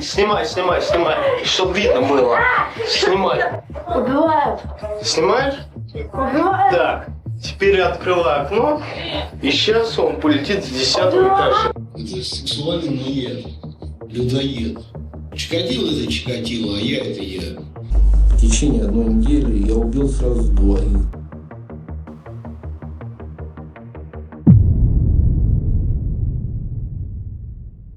снимай, снимай, снимай, чтобы видно было. Снимай. Убивают. Снимаешь? Убивают. Так. Теперь открывай окно, и сейчас он полетит с десятого этажа. Это сексуальный наед, людоед. Чикатило это Чикатило, а я это я. В течение одной недели я убил сразу двоих.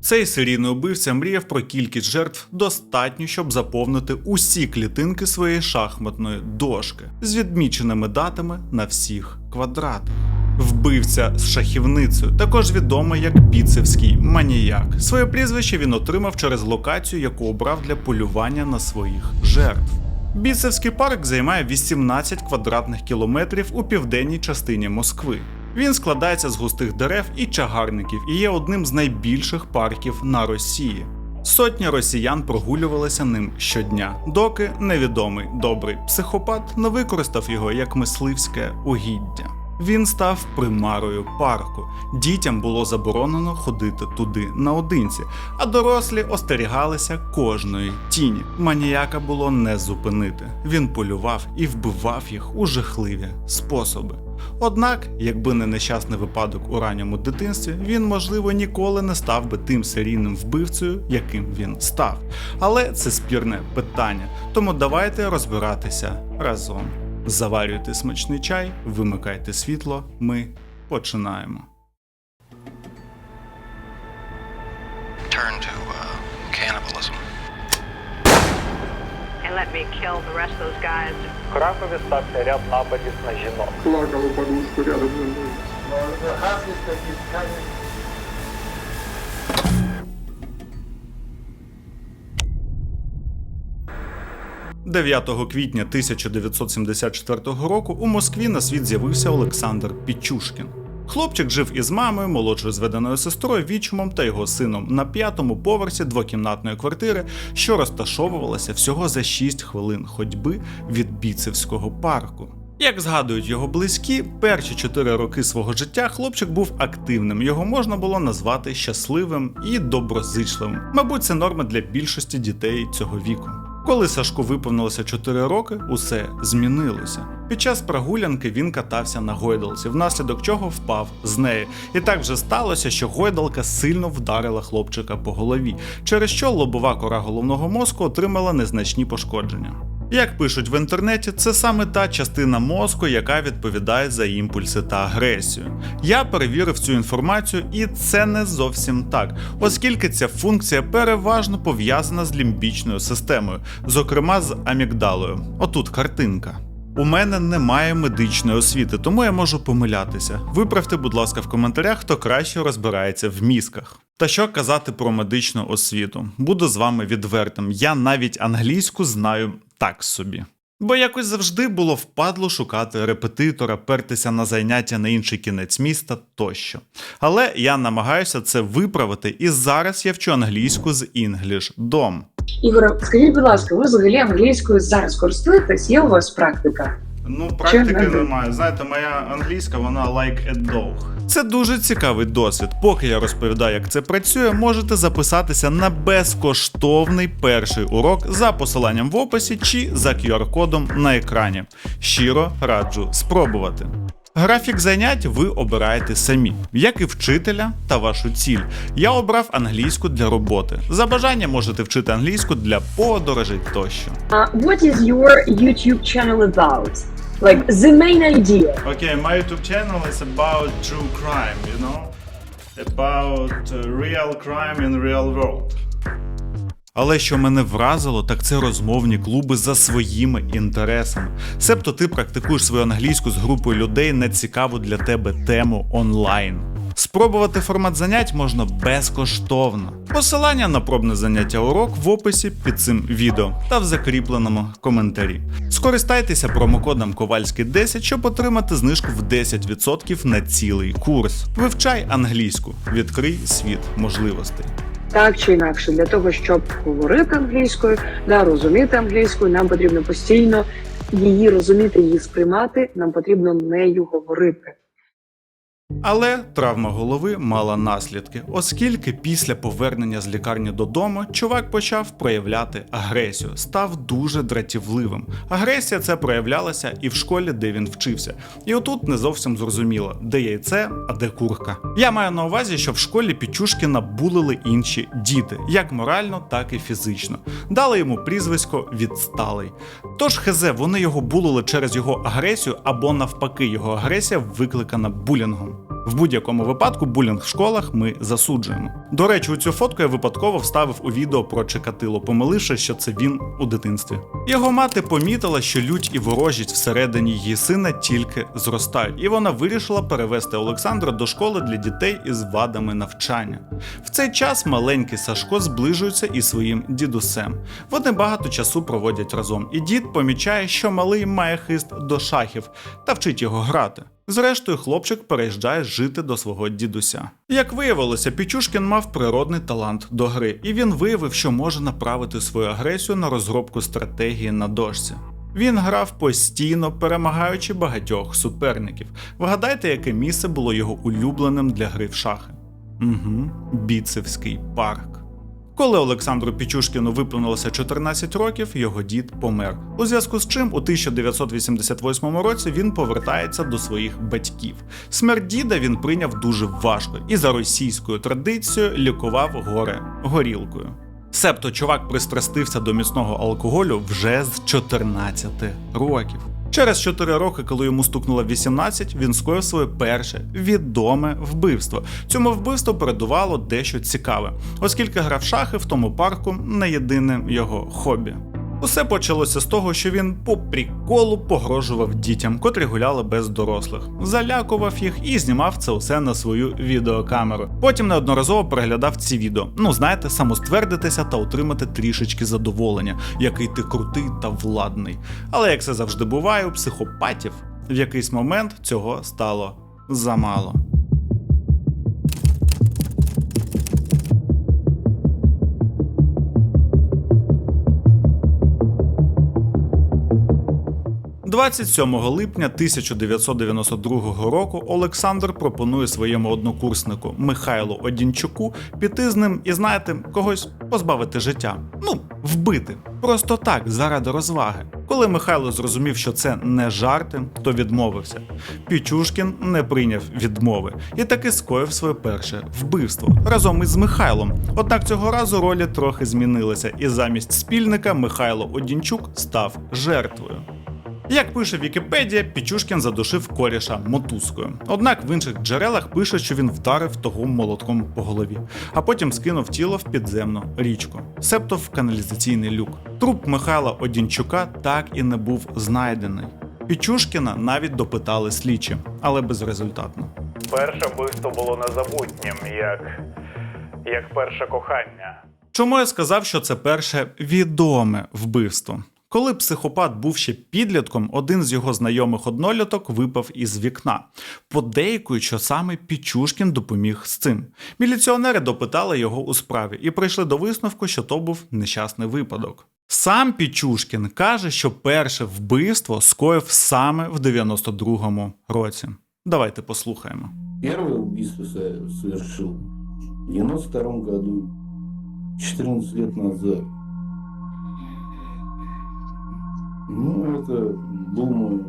Цей серійний убивця мріяв про кількість жертв достатньо, щоб заповнити усі клітинки своєї шахматної дошки з відміченими датами на всіх квадратах. Вбивця з шахівницею, також відомий як біцевський маніяк. Своє прізвище він отримав через локацію, яку обрав для полювання на своїх жертв. Біцевський парк займає 18 квадратних кілометрів у південній частині Москви. Він складається з густих дерев і чагарників і є одним з найбільших парків на Росії. Сотні росіян прогулювалися ним щодня, доки невідомий добрий психопат не використав його як мисливське угіддя. Він став примарою парку. Дітям було заборонено ходити туди наодинці, а дорослі остерігалися кожної тіні. Маніяка було не зупинити. Він полював і вбивав їх у жахливі способи. Однак, якби не нещасний випадок у ранньому дитинстві, він, можливо, ніколи не став би тим серійним вбивцею, яким він став. Але це спірне питання, тому давайте розбиратися разом. Заварюйте смачний чай, вимикайте світло. Ми починаємо. turn to uh, cannibalism. and let me kill the rest of those guys. В Кракові стався ряд нападів на жінок. плакала подушку рядом со мной. 9 квітня 1974 року у Москві на світ з'явився Олександр Пічушкін. Хлопчик жив із мамою, молодшою зведеною сестрою, вічимом та його сином на п'ятому поверсі двокімнатної квартири, що розташовувалася всього за 6 хвилин ходьби від Біцевського парку. Як згадують його близькі, перші 4 роки свого життя хлопчик був активним, його можна було назвати щасливим і доброзичливим. Мабуть, це норма для більшості дітей цього віку. Коли Сашку виповнилося 4 роки, усе змінилося. Під час прогулянки він катався на гойдалці, внаслідок чого впав з неї. І так вже сталося, що гойдалка сильно вдарила хлопчика по голові, через що лобова кора головного мозку отримала незначні пошкодження. Як пишуть в інтернеті, це саме та частина мозку, яка відповідає за імпульси та агресію. Я перевірив цю інформацію, і це не зовсім так, оскільки ця функція переважно пов'язана з лімбічною системою, зокрема з амігдалою. Отут картинка. У мене немає медичної освіти, тому я можу помилятися. Виправте, будь ласка, в коментарях, хто краще розбирається в мізках. Та що казати про медичну освіту? Буду з вами відвертим. Я навіть англійську знаю так собі. Бо якось завжди було впадло шукати репетитора, пертися на заняття на інший кінець міста тощо. Але я намагаюся це виправити, і зараз я вчу англійську з English Dom. Ігор, скажіть, будь ласка, ви взагалі англійською зараз користуєтесь? Є у вас практика? Ну, практики Чим немає. Знаєте, моя англійська, вона like a dog. Це дуже цікавий досвід. Поки я розповідаю, як це працює, можете записатися на безкоштовний перший урок за посиланням в описі чи за QR-кодом на екрані. Щиро раджу спробувати. Графік занять ви обираєте самі, як і вчителя та вашу ціль. Я обрав англійську для роботи. За бажанням можете вчити англійську для подорожей тощо. Uh, what is your YouTube channel about? Like the main idea. Okay, my YouTube channel is about true crime, you know? About uh, real crime in real world. Але що мене вразило, так це розмовні клуби за своїми інтересами. Себто ти практикуєш свою англійську з групою людей на цікаву для тебе тему онлайн. Спробувати формат занять можна безкоштовно. Посилання на пробне заняття урок в описі під цим відео та в закріпленому коментарі. Скористайтеся промокодом Ковальський 10, щоб отримати знижку в 10% на цілий курс. Вивчай англійську, відкрий світ можливостей. Так чи інакше, для того, щоб говорити англійською, да, розуміти англійською, нам потрібно постійно її розуміти, її сприймати. Нам потрібно нею говорити. Але травма голови мала наслідки, оскільки після повернення з лікарні додому чувак почав проявляти агресію, став дуже дратівливим. Агресія це проявлялася і в школі, де він вчився. І отут не зовсім зрозуміло, де яйце, а де курка. Я маю на увазі, що в школі Пічушкіна булили інші діти, як морально, так і фізично. Дали йому прізвисько відсталий. Тож хезе, вони його булили через його агресію або навпаки, його агресія викликана булінгом. В будь-якому випадку булінг в школах ми засуджуємо. До речі, у цю фотку я випадково вставив у відео про Чикатило, помиливши, що це він у дитинстві. Його мати помітила, що лють і ворожість всередині її сина тільки зростають, і вона вирішила перевести Олександра до школи для дітей із вадами навчання. В цей час маленький Сашко зближується із своїм дідусем. Вони багато часу проводять разом, і дід помічає, що малий має хист до шахів та вчить його грати. Зрештою, хлопчик переїжджає жити до свого дідуся. Як виявилося, Пічушкін мав природний талант до гри, і він виявив, що може направити свою агресію на розробку стратегії на дошці. Він грав постійно, перемагаючи багатьох суперників. Вгадайте, яке місце було його улюбленим для гри в шахи? Угу, Біцевський парк. Коли Олександру Пічушкіну виповнилося 14 років, його дід помер. У зв'язку з чим у 1988 році він повертається до своїх батьків. Смерть діда він прийняв дуже важко і за російською традицією лікував горе горілкою. Себто чувак пристрастився до міцного алкоголю вже з 14 років. Через 4 роки, коли йому стукнуло 18, він скоїв своє перше відоме вбивство. Цьому вбивству передувало дещо цікаве, оскільки гра в шахи в тому парку не єдине його хобі. Усе почалося з того, що він по приколу погрожував дітям, котрі гуляли без дорослих, залякував їх і знімав це усе на свою відеокамеру. Потім неодноразово переглядав ці відео. Ну знаєте, самоствердитися та отримати трішечки задоволення, який ти крутий та владний. Але як це завжди буває, у психопатів в якийсь момент цього стало замало. – 27 липня 1992 року Олександр пропонує своєму однокурснику Михайлу Одінчуку піти з ним і знаєте, когось позбавити життя. Ну, вбити. Просто так, заради розваги. Коли Михайло зрозумів, що це не жарти, то відмовився. Пічушкін не прийняв відмови і таки скоїв своє перше вбивство разом із Михайлом. Однак цього разу ролі трохи змінилися, і замість спільника Михайло Одінчук став жертвою. Як пише Вікіпедія, Пічушкін задушив коріша мотузкою. Однак в інших джерелах пише, що він вдарив того молотком по голові, а потім скинув тіло в підземну річку, себто в каналізаційний люк. Труп Михайла Одінчука так і не був знайдений. Пічушкіна навіть допитали слідчі, але безрезультатно. Перше вбивство було незабутнім, як, як перше кохання. Чому я сказав, що це перше відоме вбивство? Коли психопат був ще підлітком, один з його знайомих одноліток випав із вікна, подейкують, що саме Пічушкін допоміг з цим. Міліціонери допитали його у справі і прийшли до висновку, що то був нещасний випадок. Сам Пічушкін каже, що перше вбивство скоїв саме в 92-му році. Давайте послухаємо. Первое убийство со- в 92 году, 14 лет назад. Ну, это был мой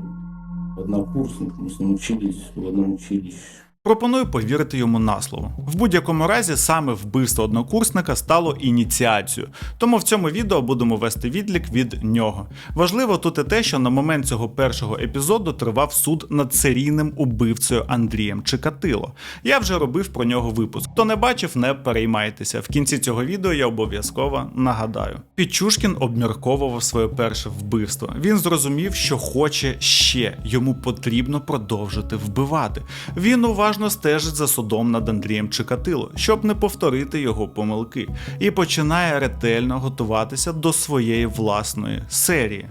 однокурсник, мы с ним учились в одном училище. Пропоную повірити йому на слово. В будь-якому разі саме вбивство однокурсника стало ініціацією, тому в цьому відео будемо вести відлік від нього. Важливо тут і те, що на момент цього першого епізоду тривав суд над серійним убивцею Андрієм Чикатило. Я вже робив про нього випуск. Хто не бачив, не переймайтеся. В кінці цього відео я обов'язково нагадаю. Пічушкін обмірковував своє перше вбивство. Він зрозумів, що хоче ще, йому потрібно продовжити вбивати. Він уважно стежить за судом над Андрієм Чикатило, щоб не повторити його помилки, і починає ретельно готуватися до своєї власної серії.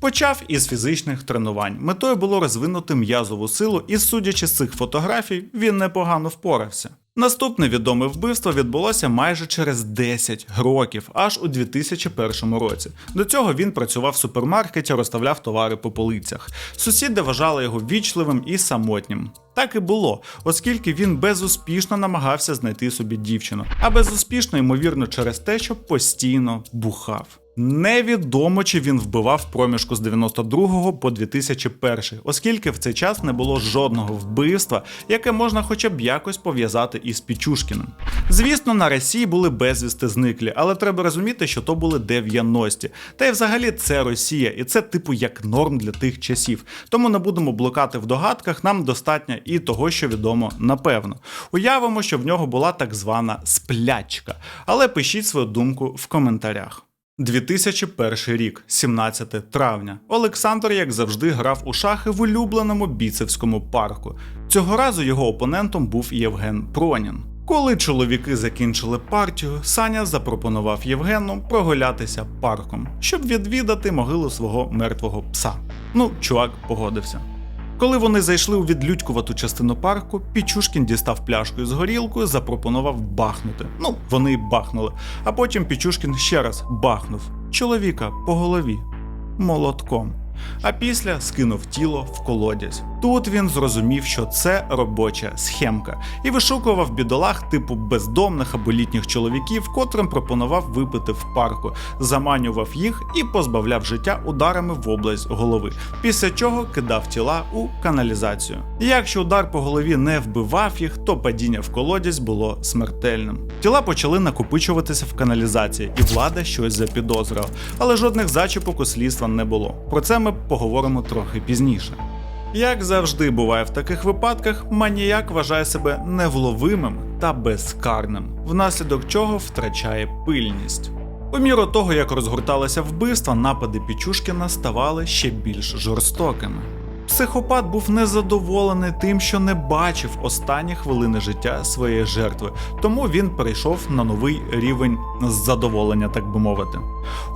Почав із фізичних тренувань. Метою було розвинути м'язову силу, і судячи з цих фотографій, він непогано впорався. Наступне відоме вбивство відбулося майже через 10 років, аж у 2001 році. До цього він працював в супермаркеті, розставляв товари по полицях. Сусіди вважали його вічливим і самотнім. Так і було, оскільки він безуспішно намагався знайти собі дівчину, а безуспішно, ймовірно, через те, що постійно бухав. Невідомо, чи він вбивав проміжку з 92 по 2001, оскільки в цей час не було жодного вбивства, яке можна хоча б якось пов'язати із Пічушкіним. Звісно, на Росії були безвісти зниклі, але треба розуміти, що то були 90-ті. Та й взагалі це Росія, і це типу як норм для тих часів. Тому не будемо блукати в догадках, нам достатньо і того, що відомо напевно. Уявимо, що в нього була так звана сплячка. Але пишіть свою думку в коментарях. 2001 рік, 17 травня. Олександр, як завжди, грав у шахи в улюбленому біцевському парку. Цього разу його опонентом був Євген Пронін. Коли чоловіки закінчили партію, Саня запропонував Євгену прогулятися парком, щоб відвідати могилу свого мертвого пса. Ну, чувак погодився. Коли вони зайшли у відлюдькувату частину парку, Пічушкін дістав пляшку з горілкою, запропонував бахнути. Ну, вони бахнули. А потім Пічушкін ще раз бахнув чоловіка по голові молотком. А після скинув тіло в колодязь. Тут він зрозумів, що це робоча схемка, і вишукував бідолах типу бездомних або літніх чоловіків, котрим пропонував випити в парку, заманював їх і позбавляв життя ударами в область голови, після чого кидав тіла у каналізацію. І якщо удар по голові не вбивав їх, то падіння в колодязь було смертельним. Тіла почали накопичуватися в каналізації, і влада щось запідозрила, але жодних зачіпок у слідства не було. Про це ми поговоримо трохи пізніше. Як завжди буває в таких випадках, маніяк вважає себе невловимим та безкарним, внаслідок чого втрачає пильність. У міру того, як розгорталися вбивства, напади Пічушкіна ставали ще більш жорстокими. Психопат був незадоволений тим, що не бачив останні хвилини життя своєї жертви, тому він перейшов на новий рівень задоволення, так би мовити.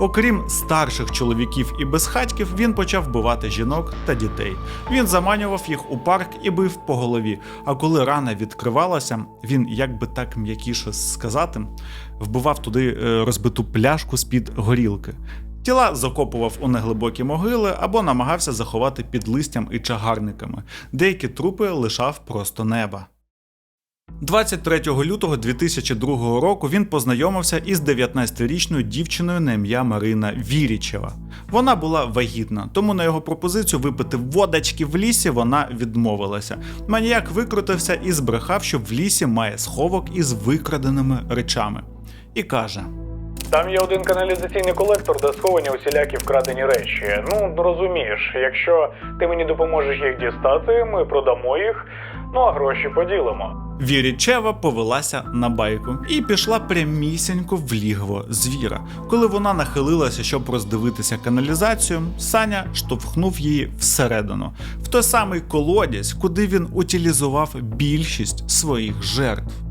Окрім старших чоловіків і безхатьків, він почав вбивати жінок та дітей. Він заманював їх у парк і бив по голові. А коли рана відкривалася, він, як би так м'якіше сказати, вбивав туди е, розбиту пляшку з-під горілки. Тіла закопував у неглибокі могили або намагався заховати під листям і чагарниками. Деякі трупи лишав просто неба. 23 лютого 2002 року він познайомився із 19-річною дівчиною на ім'я Марина Вірічева. Вона була вагітна, тому на його пропозицію випити водочки в лісі вона відмовилася. Маніяк викрутився і збрехав, що в лісі має сховок із викраденими речами. І каже: Там є один каналізаційний колектор, де сховані усілякі вкрадені речі. Ну, розумієш, якщо ти мені допоможеш їх дістати, ми продамо їх, ну а гроші поділимо. Вірічева повелася на байку і пішла прямісінько в лігво звіра. Коли вона нахилилася, щоб роздивитися каналізацію, Саня штовхнув її всередину, в той самий колодязь, куди він утилізував більшість своїх жертв.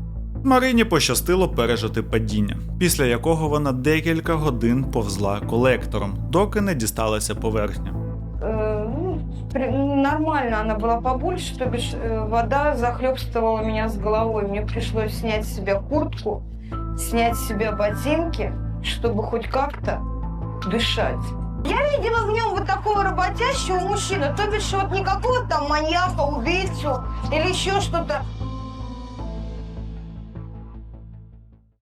Марині пощастило пережити падіння, після якого вона декілька годин повзла колектором, доки не дісталася поверхня. Э, ну, при- Нормально она была побольше, то бишь э, вода захлебствовала меня с головой. Мне пришлось снять с себя куртку, снять с себя ботинки, чтобы хоть как-то дышать. Я видела в нем вот такого работящего мужчину, то бишь вот не какого-то там маньяка, убийцу или еще что-то.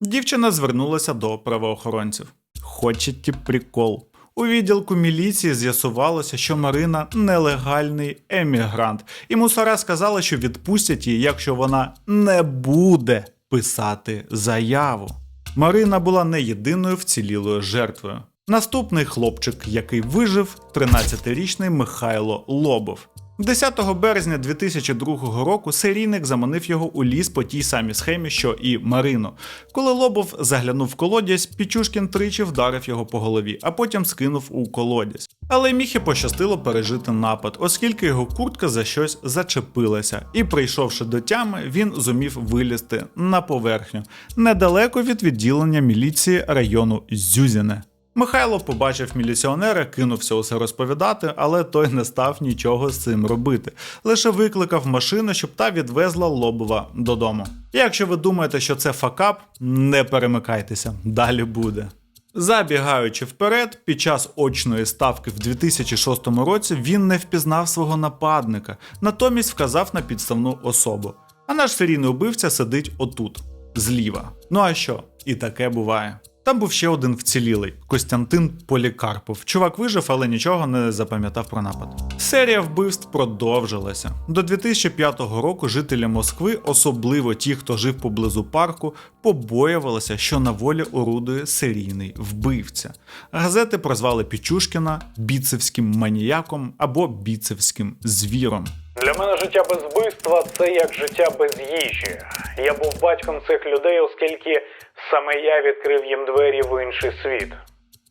Дівчина звернулася до правоохоронців. Хочете прикол. У відділку міліції з'ясувалося, що Марина нелегальний емігрант, і мусора сказали, що відпустять її, якщо вона не буде писати заяву. Марина була не єдиною вцілілою жертвою. Наступний хлопчик, який вижив, 13-річний Михайло Лобов. 10 березня 2002 року серійник заманив його у ліс по тій самій схемі, що і Марину. Коли Лобов заглянув в колодязь, Пічушкін тричі вдарив його по голові, а потім скинув у колодязь. Але Міхі пощастило пережити напад, оскільки його куртка за щось зачепилася, і, прийшовши до тями, він зумів вилізти на поверхню недалеко від відділення міліції району Зюзіне. Михайло побачив міліціонера, кинувся усе розповідати, але той не став нічого з цим робити. Лише викликав машину, щоб та відвезла Лобова додому. Якщо ви думаєте, що це факап, не перемикайтеся, далі буде. Забігаючи вперед, під час очної ставки в 2006 році він не впізнав свого нападника, натомість вказав на підставну особу. А наш серійний убивця сидить отут, зліва. Ну а що? І таке буває. Там був ще один вцілілий Костянтин Полікарпов. Чувак вижив, але нічого не запам'ятав про напад. Серія вбивств продовжилася. До 2005 року жителі Москви, особливо ті, хто жив поблизу парку, побоювалися, що на волі орудує серійний вбивця. Газети прозвали Пічушкіна біцевським маніяком або біцевським звіром. Для мене життя без вбивства це як життя без їжі. Я був батьком цих людей, оскільки саме я відкрив їм двері в інший світ.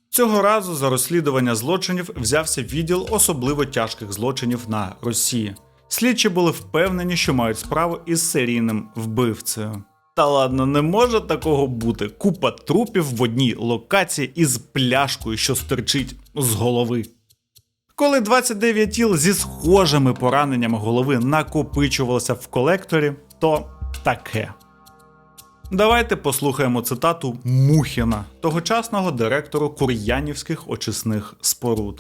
Цього разу за розслідування злочинів взявся відділ особливо тяжких злочинів на Росії. Слідчі були впевнені, що мають справу із серійним вбивцею. Та ладно, не може такого бути. Купа трупів в одній локації із пляшкою, що стирчить з голови. Коли 29 тіл зі схожими пораненнями голови накопичувалося в колекторі, то таке. Давайте послухаємо цитату Мухіна, тогочасного директору Кур'янівських очисних споруд.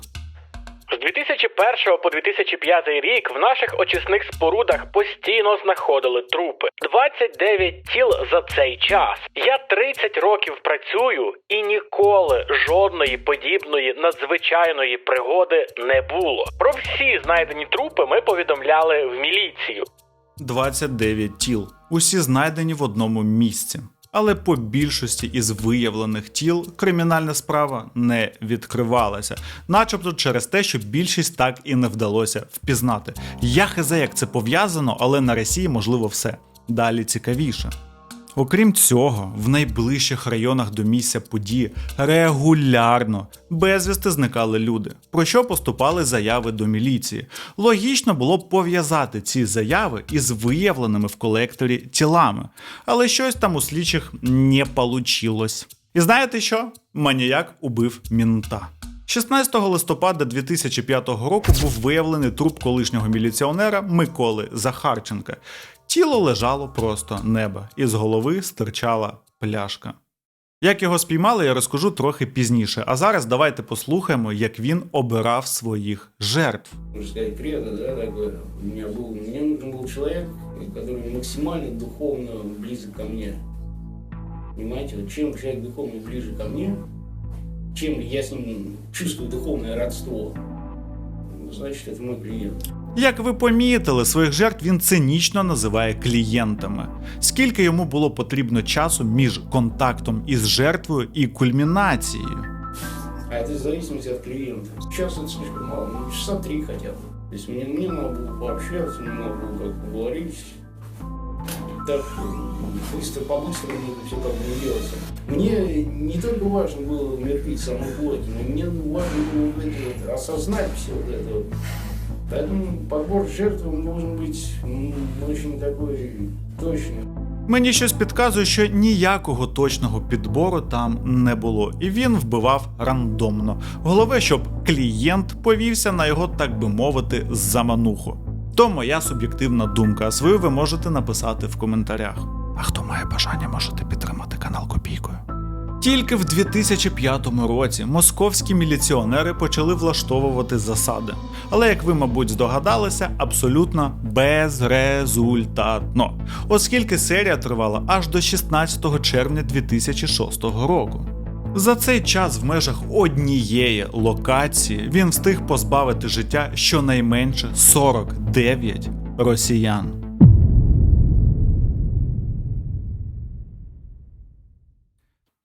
З 2001 по 2005 рік в наших очисних спорудах постійно знаходили трупи. 29 тіл за цей час. Я 30 років працюю і ніколи жодної подібної надзвичайної пригоди не було. Про всі знайдені трупи ми повідомляли в міліцію. 29 тіл, усі знайдені в одному місці. Але по більшості із виявлених тіл кримінальна справа не відкривалася, начебто через те, що більшість так і не вдалося впізнати. Я хезе, як це пов'язано, але на Росії можливо все. Далі цікавіше. Окрім цього, в найближчих районах до місця події регулярно безвісти зникали люди, про що поступали заяви до міліції. Логічно було б пов'язати ці заяви із виявленими в колекторі тілами, але щось там у слідчих не получилось. І знаєте що? Маніяк убив мінта. 16 листопада 2005 року був виявлений труп колишнього міліціонера Миколи Захарченка. Тіло лежало просто неба, і з голови стирчала пляшка. Як його спіймали, я розкажу трохи пізніше. А зараз давайте послухаємо, як він обирав своїх жертв. можно сказать, кредо, да, такое. У меня был, мне нужен был человек, который максимально духовно близок ко мне. Понимаете, вот чем человек духовно ближе ко мне, чем я с ним чувствую духовное родство, значит, это мой клиент. Як ви помітили, своїх жертв він цинічно називає клієнтами. Скільки йому було потрібно часу між контактом із жертвою і кульмінацією? А это в зависимости от клиента. Час это слишком мало, ну, часа три хотя бы. То есть мне, мне надо было пообщаться, мне надо было как поговорить. Так э, быстро, по-быстрому это все как бы не делается. Мне не только важно было умертвить саму плоть, но мне важно было вот это вот, осознать все вот это вот. Поэтому подбор жертв он должен быть м, очень такой точный. Мені щось підказує, що ніякого точного підбору там не було, і він вбивав рандомно. Головне, щоб клієнт повівся на його, так би мовити, замануху. То моя суб'єктивна думка, а свою ви можете написати в коментарях. А хто має бажання, можете підтримати канал копійкою. Тільки в 2005 році московські міліціонери почали влаштовувати засади. Але, як ви, мабуть, здогадалися, абсолютно безрезультатно, оскільки серія тривала аж до 16 червня 2006 року. За цей час в межах однієї локації він встиг позбавити життя щонайменше 49 росіян.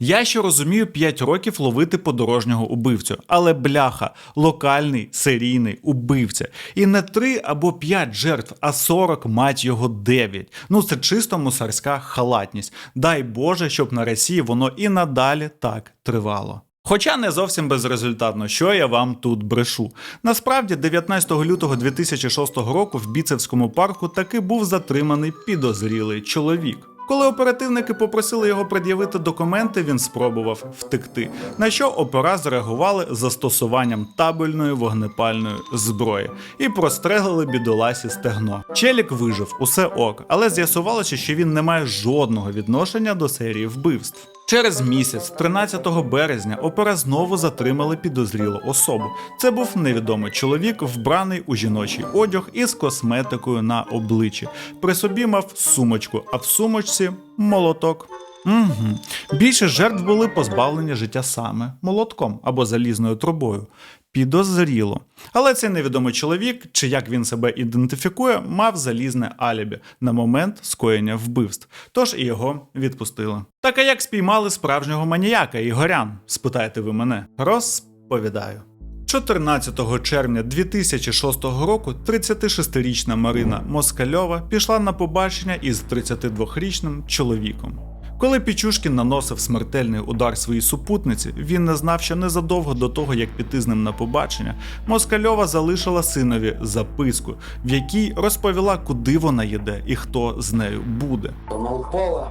Я ще розумію 5 років ловити подорожнього убивцю, але бляха, локальний серійний убивця. І не 3 або 5 жертв, а 40, мать його 9. Ну це чисто мусорська халатність. Дай Боже, щоб на Росії воно і надалі так тривало. Хоча не зовсім безрезультатно, що я вам тут брешу. Насправді, 19 лютого 2006 року в Біцевському парку таки був затриманий підозрілий чоловік. Коли оперативники попросили його пред'явити документи, він спробував втекти. На що опера зреагували застосуванням табельної вогнепальної зброї і прострелили бідоласі стегно. Челік вижив, усе ок, але з'ясувалося, що він не має жодного відношення до серії вбивств. Через місяць, 13 березня, опера знову затримали підозрілу особу. Це був невідомий чоловік, вбраний у жіночий одяг із косметикою на обличчі. При собі мав сумочку, а в сумочці молоток. Угу. Більше жертв були позбавлені життя саме молотком або залізною трубою. Підозріло. Але цей невідомий чоловік, чи як він себе ідентифікує, мав залізне алібі на момент скоєння вбивств, тож і його відпустили. Так а як спіймали справжнього маніяка Ігорян? спитаєте ви мене? Розповідаю. 14 червня 2006 року 36-річна Марина Москальова пішла на побачення із 32-річним чоловіком. Коли Пічушкін наносив смертельний удар своїй супутниці, він не знав, що незадовго до того, як піти з ним на побачення, Москальова залишила синові записку, в якій розповіла, куди вона їде і хто з нею буде. Она упала,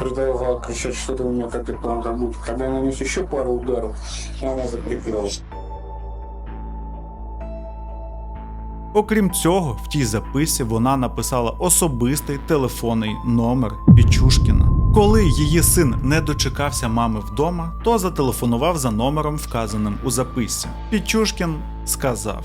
у меня как это там забудет. Когда я нанес еще пару ударов, она закрепилась. Окрім цього, в тій записці вона написала особистий телефонний номер Пічушкіна. Коли її син не дочекався мами вдома, то зателефонував за номером, вказаним у записці. Пічушкін сказав: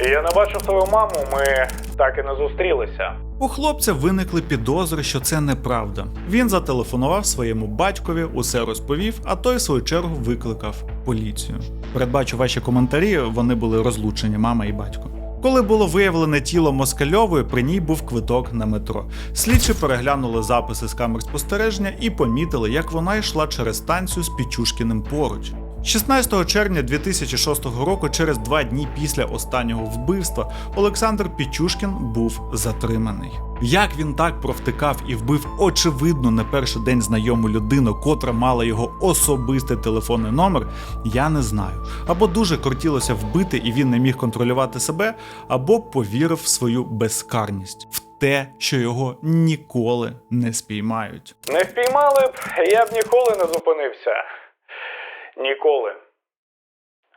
Я не бачив свою маму, ми так і не зустрілися. У хлопця виникли підозри, що це неправда. Він зателефонував своєму батькові, усе розповів, а той, в свою чергу, викликав поліцію. Передбачу ваші коментарі, вони були розлучені, мама і батько. Коли було виявлене тіло Москальової, при ній був квиток на метро. Слідчі переглянули записи з камер спостереження і помітили, як вона йшла через станцію з Пічушкіним поруч. 16 червня 2006 року, через два дні після останнього вбивства, Олександр Пічушкін був затриманий. Як він так провтикав і вбив очевидно не перший день знайому людину, котра мала його особистий телефонний номер, я не знаю. Або дуже кортілося вбити, і він не міг контролювати себе, або повірив в свою безкарність, те, що його ніколи не спіймають. Не впіймали б, я б ніколи не зупинився. Ніколи.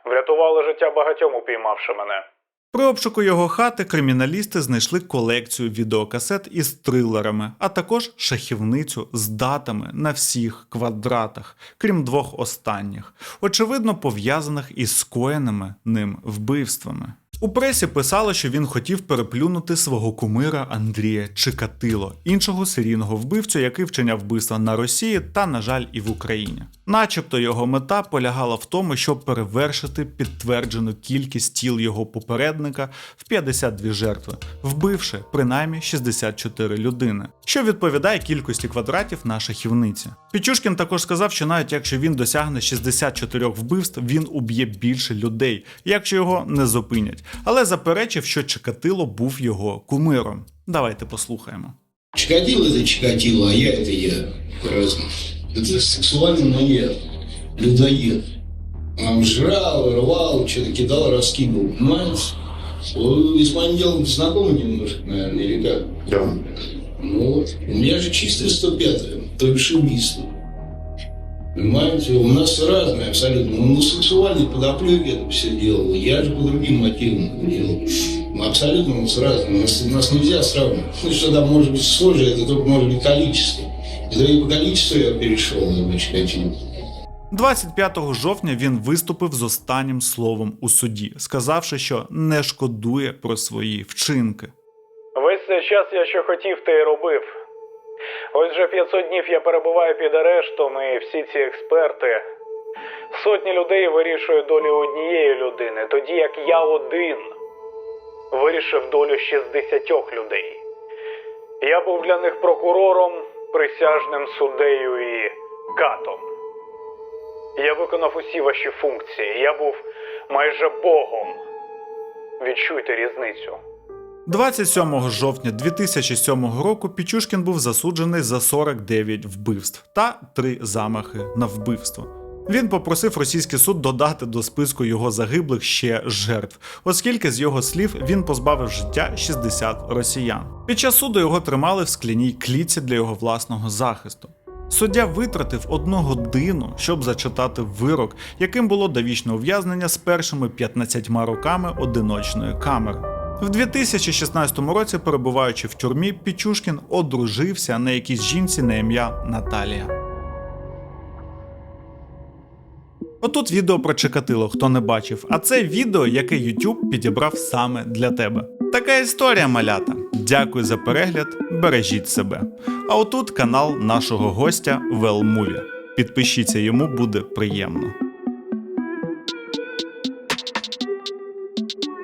Врятували життя багатьом, упіймавши мене. При обшуку його хати криміналісти знайшли колекцію відеокасет із трилерами, а також шахівницю з датами на всіх квадратах, крім двох останніх, очевидно пов'язаних із скоєними ним вбивствами. У пресі писало, що він хотів переплюнути свого кумира Андрія Чикатило, іншого серійного вбивцю, який вчиняв вбивства на Росії та, на жаль, і в Україні. Начебто його мета полягала в тому, щоб перевершити підтверджену кількість тіл його попередника в 52 жертви, вбивши принаймні 64 людини, що відповідає кількості квадратів на шахівниці. Пічушкін також сказав, що навіть якщо він досягне 64 вбивств, він уб'є більше людей, якщо його не зупинять, але заперечив, що Чикатило був його кумиром. Давайте послухаємо. Чикатило это Чикатило, а я это я. Разно. Это сексуальный маньяк, людоед. Он жрал, рвал, что-то кидал, раскидывал. Понимаете? Вы с моим делом знакомы немножко, наверное, или как? Да. Ну вот. У меня же чистое 105 то бишь убийство. Понимаете, у нас разные абсолютно. Ну, на сексуальной подоплеке это все делал. Я же по другим мотивам это делал. Мы абсолютно у нас разные. Нас, нас нельзя сравнивать. Ну, что там может быть схоже, это только может быть количество. Это и по количеству я перешел на Чикатило. 25 жовтня він виступив з останнім словом у суді, сказавши, що не шкодує про свої вчинки. Весь цей час я що хотів, те й робив. Ось вже 500 днів я перебуваю під арештом, і всі ці експерти. Сотні людей вирішують долю однієї людини, тоді як я один вирішив долю 60 людей. Я був для них прокурором, присяжним суддею і катом. Я виконав усі ваші функції. Я був майже Богом. Відчуйте різницю. 27 жовтня 2007 року Пічушкін був засуджений за 49 вбивств та 3 замахи на вбивство. Він попросив російський суд додати до списку його загиблих ще жертв, оскільки з його слів він позбавив життя 60 росіян. Під час суду його тримали в скляній клітці для його власного захисту. Суддя витратив одну годину, щоб зачитати вирок, яким було довічне ув'язнення з першими 15 роками одиночної камери. В 2016 році, перебуваючи в тюрмі, Пічушкін одружився на якійсь жінці на ім'я Наталія. Отут відео про Чикатило, хто не бачив, а це відео, яке YouTube підібрав саме для тебе. Така історія малята. Дякую за перегляд, бережіть себе. А отут канал нашого гостя Велмуві. Підпишіться, йому буде приємно.